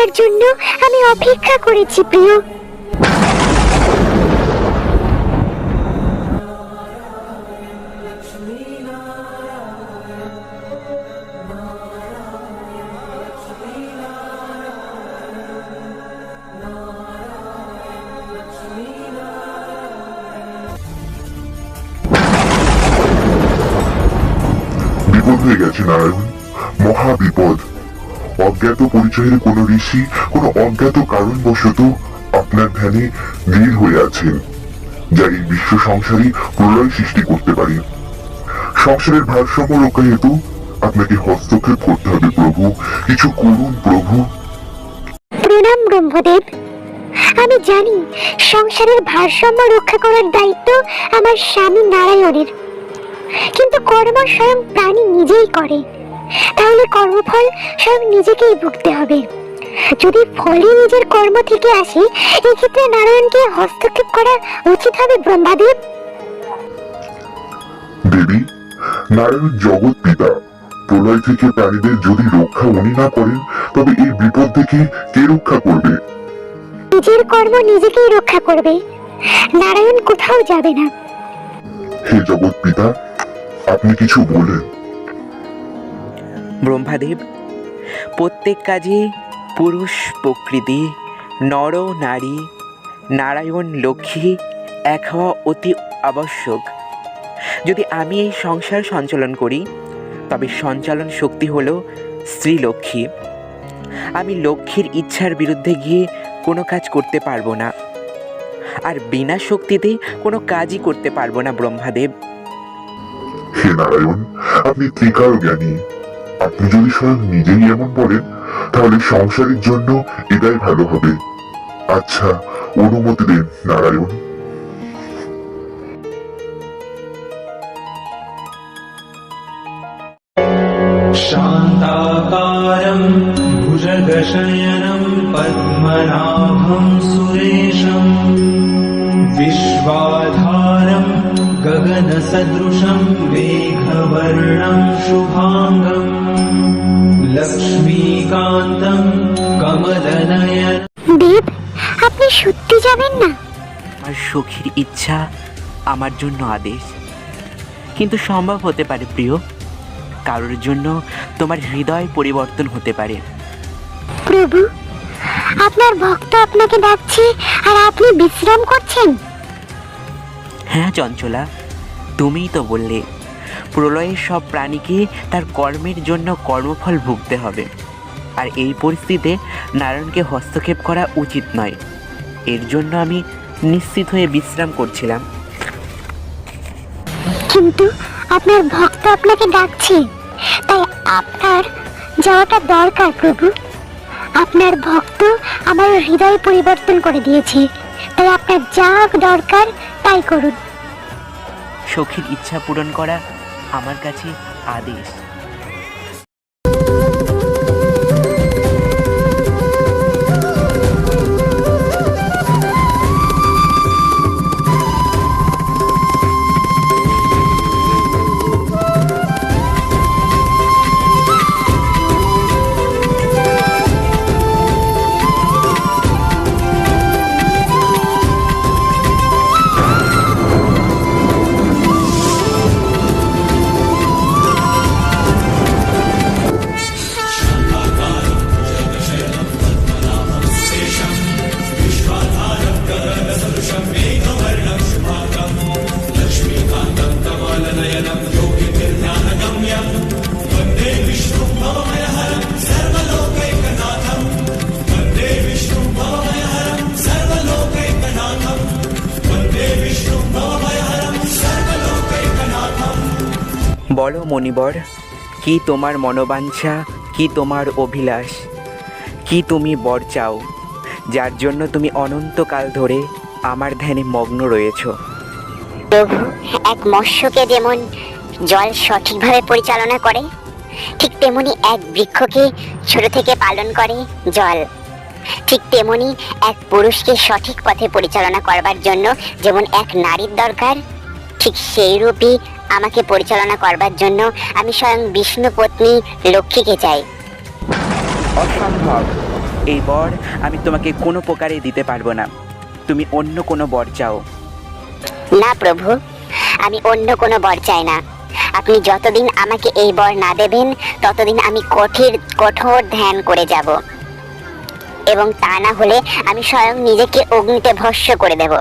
আপনার জন্য আমি অপেক্ষা করেছি প্রিয়। বিপদ হয়ে গেছে নারায়ণ। অজ্ঞাত পরিচয়ের কোন ঋষি, কোন অজ্ঞাত কারণবশত আপনার ধ্যানে নীল হয়ে আছেন, যা এই বিশ্ব সংসারে প্রলয় সৃষ্টি করতে পারে। সংসারের ভারসাম্য রক্ষা হেতু আপনাকে হস্তক্ষেপ করতে হবে, প্রভু। কিছু করুন, প্রভু। প্রণাম, ব্রহ্মদেব। আমি জানি সংসারের ভারসাম্য রক্ষা করার দায়িত্ব আমার স্বামী নারায়ণের। কিন্তু কর্ম স্বয়ং প্রাণী নিজেই করে। তাহলে কর্মফল স্বয়ং নিজেকেই ভুগতে হবে। যদি ফলই নিজের কর্ম থেকে আসে এক্ষেত্রে নারায়ণকে হস্তক্ষেপ করা উচিত হবে ব্রহ্মাদেব। দেবী নারায়ণ জগৎ পিতা প্রলয় থেকে প্রাণীদের যদি রক্ষা উনি না করেন তবে এই বিপদ থেকে কে রক্ষা করবে? নিজের কর্ম নিজেকেই রক্ষা করবে। নারায়ণ কোথাও যাবে না। হে জগৎ পিতা আপনি কিছু বলেন ব্রহ্মাদেব, প্রত্যেক কাজে পুরুষ প্রকৃতি, নর নারী, নারায়ণ লক্ষ্মী, এক হওয়া অতি আবশ্যক। যদি আমি এই সংসার সঞ্চালন করি, তবে সঞ্চালন শক্তি হলো স্ত্রী লক্ষ্মী। আমি লক্ষ্মীর ইচ্ছার বিরুদ্ধে গিয়ে কোনো কাজ করতে পারব না। আর বিনা শক্তিতে কোনো কাজই করতে পারব না ব্রহ্মাদেব। হে নারায়ণ, আপনি ত্রিকাল জ্ঞানী। আপনি যদি স্বয়ং নিজেই এমন বলেন তাহলে সংসারের জন্য এটাই ভালো হবে আচ্ছা অনুমতি দেন নারায়ণ शान्ताकारम् भुजगशयनम् पद्मनाभं सुरेशम् विश्वाधारम् गगनसदृशम् मेघवर्णम् शुभाङ्गम् लक्ष्मीकान्तम् कमलनयन দেব আপনি সত্যি যাবেন না আমার সখীর ইচ্ছা আমার জন্য আদেশ কিন্তু সম্ভব হতে পারে প্রিয় কারোর জন্য তোমার হৃদয় পরিবর্তন হতে পারে প্রভু আপনার ভক্ত আপনাকে ডাকছে আর আপনি বিশ্রাম করছেন হ্যাঁ চঞ্চলা তুমিই তো বললে। প্রলয়ের সব প্রাণীকে তার কর্মের জন্য কর্মফল ভুগতে হবে। আর এই পরিস্থিতিতে নারায়ণকে হস্তক্ষেপ করা উচিত নয়। এর জন্য আমি নিশ্চিত হয়ে বিশ্রাম করছিলাম। কিন্তু আপনার ভক্ত আপনাকে ডাকছে। তাই আপনার যাওয়াটা দরকার, প্রভু। আপনার ভক্ত আমার হৃদয় পরিবর্তন করে দিয়েছে। তাই আপনার যা দরকার, তাই করুন। সখীর ইচ্ছা পূরণ করা আমার কাছে আদেশ। বলো মণিবর, কি তোমার মনোবাঞ্ছা, কি তোমার অভিলাষ? কি তুমি বর চাও? যার জন্য তুমি অনন্তকাল ধরে আমার ধ্যানে মগ্ন রয়েছ। প্রভু এক মৎস্যকে যেমন জল সঠিকভাবে পরিচালনা করে, ঠিক তেমনি এক বৃক্ষকে ছোট থেকে পালন করে জল। ঠিক তেমনি এক পুরুষকে সঠিক পথে পরিচালনা করবার জন্য যেমন এক নারীর দরকার, ঠিক সেই রূপই আমাকে পরিচালনা করবার জন্য আমি স্বয়ং বিষ্ণু পত্নী লক্ষ্মীকে চাই। অসম্ভব। এই বর আমি তোমাকে কোনো প্রকারে দিতে পারব না। তুমি অন্য কোনো বর চাও। না প্রভু আমি অন্য কোনো বর চাই না। আপনি যতদিন আমাকে এই বর না দেবেন ততদিন আমি কঠির কঠোর ধ্যান করে যাব। এবং তা না হলে আমি স্বয়ং নিজেকে অগ্নিতে ভস্য করে দেব।